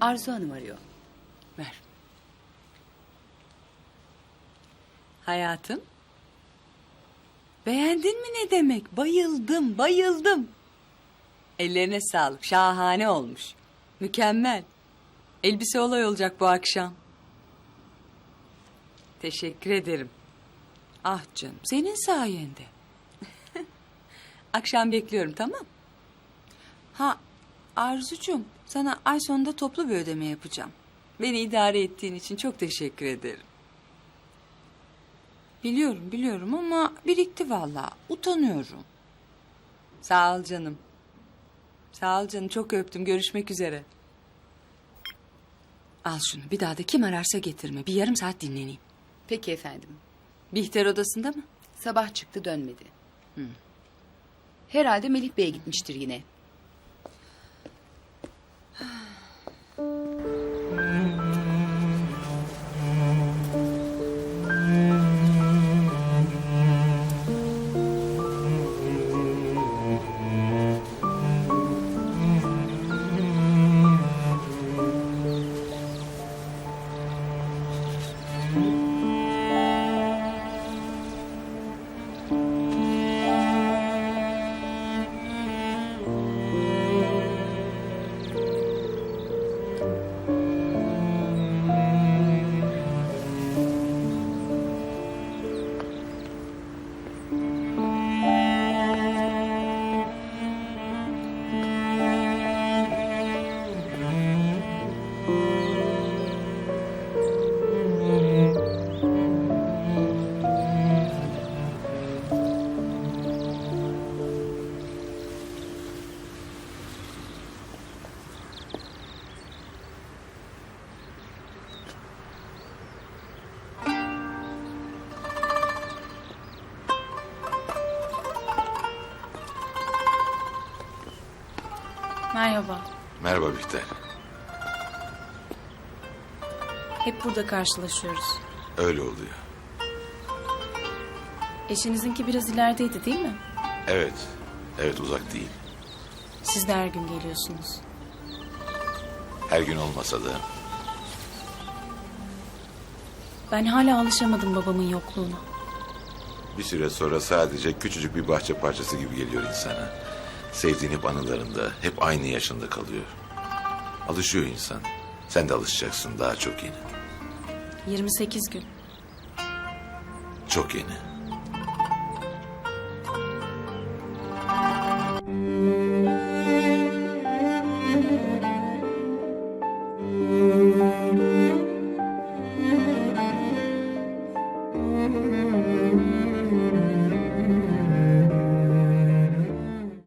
Arzu Hanım arıyor. Ver. Hayatım. Beğendin mi ne demek? Bayıldım, bayıldım. Ellerine sağlık. Şahane olmuş. Mükemmel. Elbise olay olacak bu akşam. Teşekkür ederim. Ah canım, senin sayende. akşam bekliyorum, tamam? Ha, Arzucuğum, sana ay sonunda toplu bir ödeme yapacağım. Beni idare ettiğin için çok teşekkür ederim. Biliyorum, biliyorum ama birikti vallahi. Utanıyorum. Sağ ol canım. Sağ ol canım, çok öptüm. Görüşmek üzere. Al şunu, bir daha da kim ararsa getirme. Bir yarım saat dinleneyim. Peki efendim. Bihter odasında mı? Sabah çıktı dönmedi. Herhalde Melih Bey'e gitmiştir yine. Merhaba. Merhaba Bihter. Hep burada karşılaşıyoruz. Öyle oluyor. Eşinizinki biraz ilerideydi değil mi? Evet. Evet uzak değil. Siz de her gün geliyorsunuz. Her gün olmasa da Ben hala alışamadım babamın yokluğuna. bir süre sonra sadece küçücük bir bahçe parçası gibi geliyor insana. Sevdiğin hep anılarında, hep aynı yaşında kalıyor. Alışıyor insan. Sen de alışacaksın daha çok yeni. 28 gün. Çok yeni.